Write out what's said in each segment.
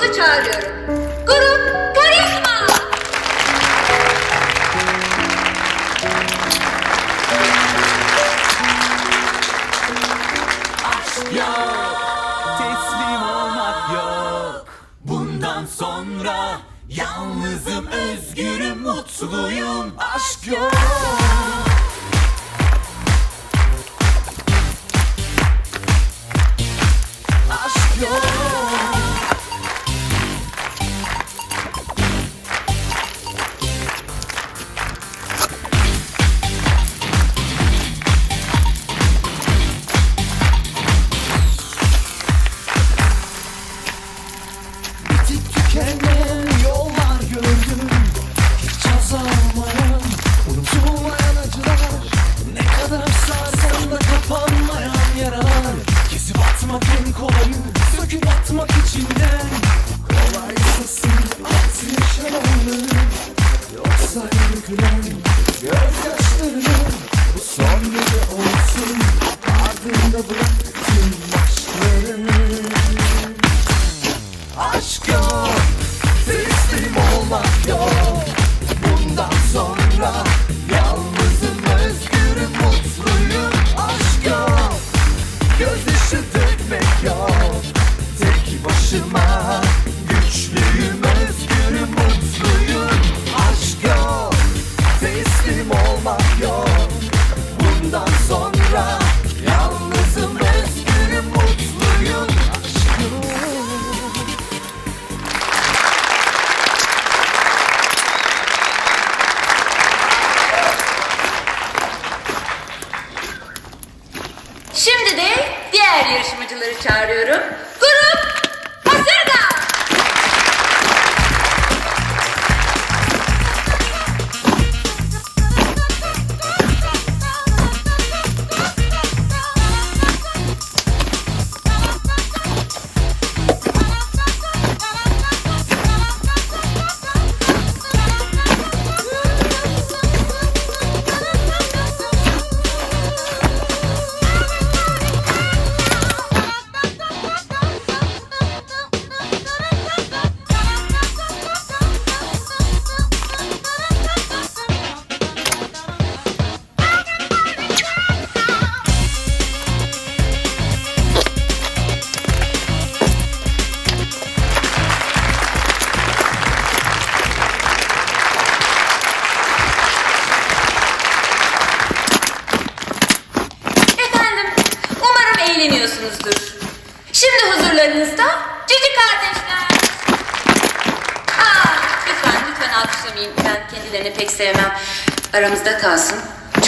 çağırıyorum. Grup Karizma! Aşk yok, teslim olmak yok. Bundan sonra yalnızım, özgürüm, mutluyum. Aşk yok. Sevmeyen yollar gördüm Hiç azalmayan Unutulmayan acılar. Ne kadar sarsan da kapanmayan yaralar. Kesip atmak en Söküp atmak içinden. Kolay sasın At yaşananları Yoksa yıkılan yarışmacıları çağırıyorum. tartışamayın. Ben kendilerini pek sevmem. Aramızda kalsın.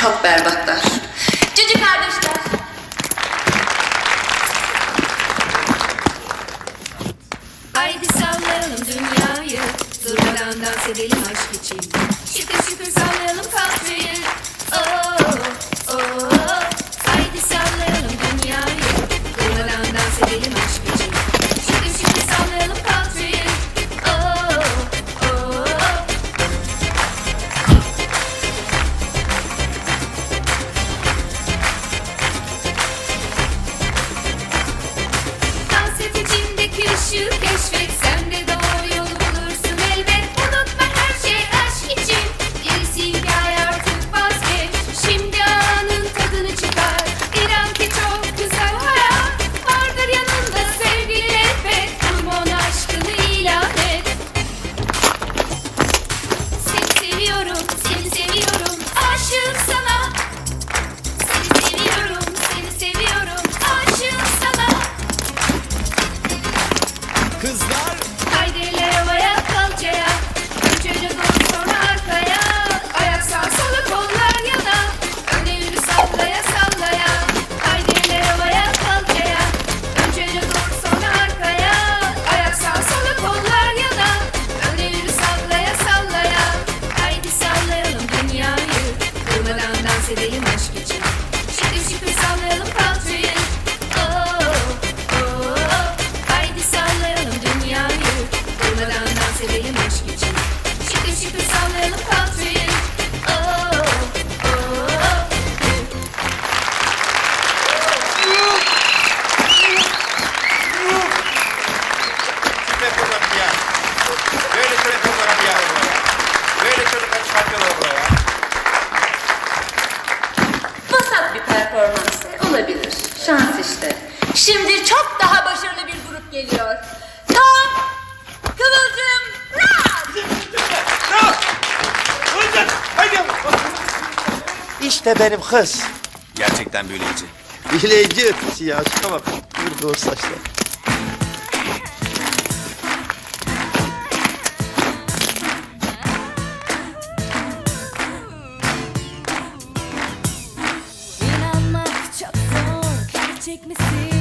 Çok berbatlar. Cici kardeşler. Haydi sallayalım dünyayı. Durmadan dans edelim aşk için. Şıkır şıkır sallayalım kalkmayı. Oh. İşte benim kız. Gerçekten büyüleyici. Bileyici ötesi ya. Şuna bak. Vurdu o saçlar. İnanmak çok zor Gerçek misin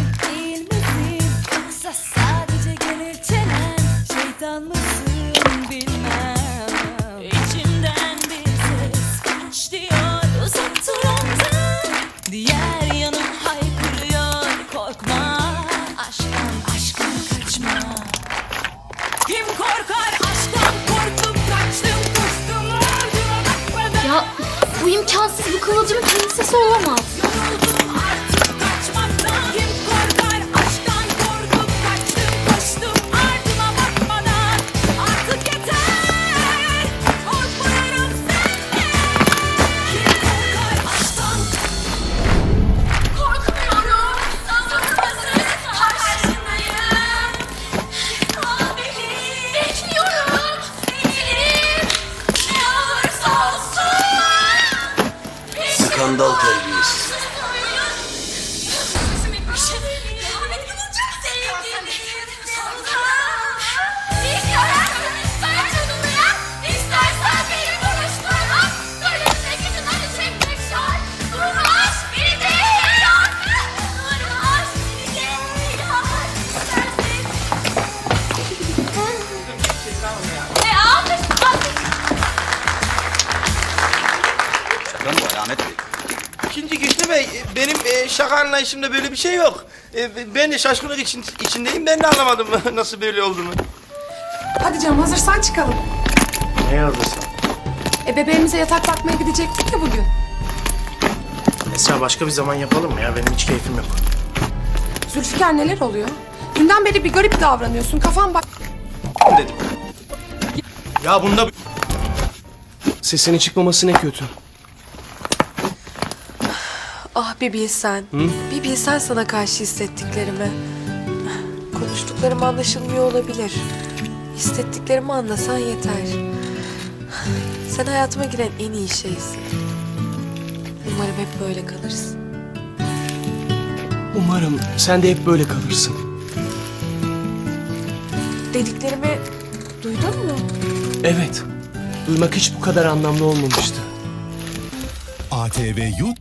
bu imkansız bu kıvılcımın prensesi olamaz. Skandal Terbiyesi Şimdi Güçlü Bey, benim e, şaka anlayışımda böyle bir şey yok. E, ben de şaşkınlık için, içindeyim. Ben de anlamadım nasıl böyle olduğunu. Hadi canım hazırsan çıkalım. Ne yazdırsın? E bebeğimize yatak bakmaya gidecektik ya bugün. Esra başka bir zaman yapalım mı ya? Benim hiç keyfim yok. Zülfikar neler oluyor? Dünden beri bir garip davranıyorsun. Kafan bak... Dedim. Ya bunda... Sesinin çıkmaması ne kötü. Ah bir bilsen. Bir bilsen sana karşı hissettiklerimi. Konuştuklarım anlaşılmıyor olabilir. Hissettiklerimi anlasan yeter. Sen hayatıma giren en iyi şeysin. Umarım hep böyle kalırsın. Umarım sen de hep böyle kalırsın. Dediklerimi duydun mu? Evet. Duymak hiç bu kadar anlamlı olmamıştı. ATV Youth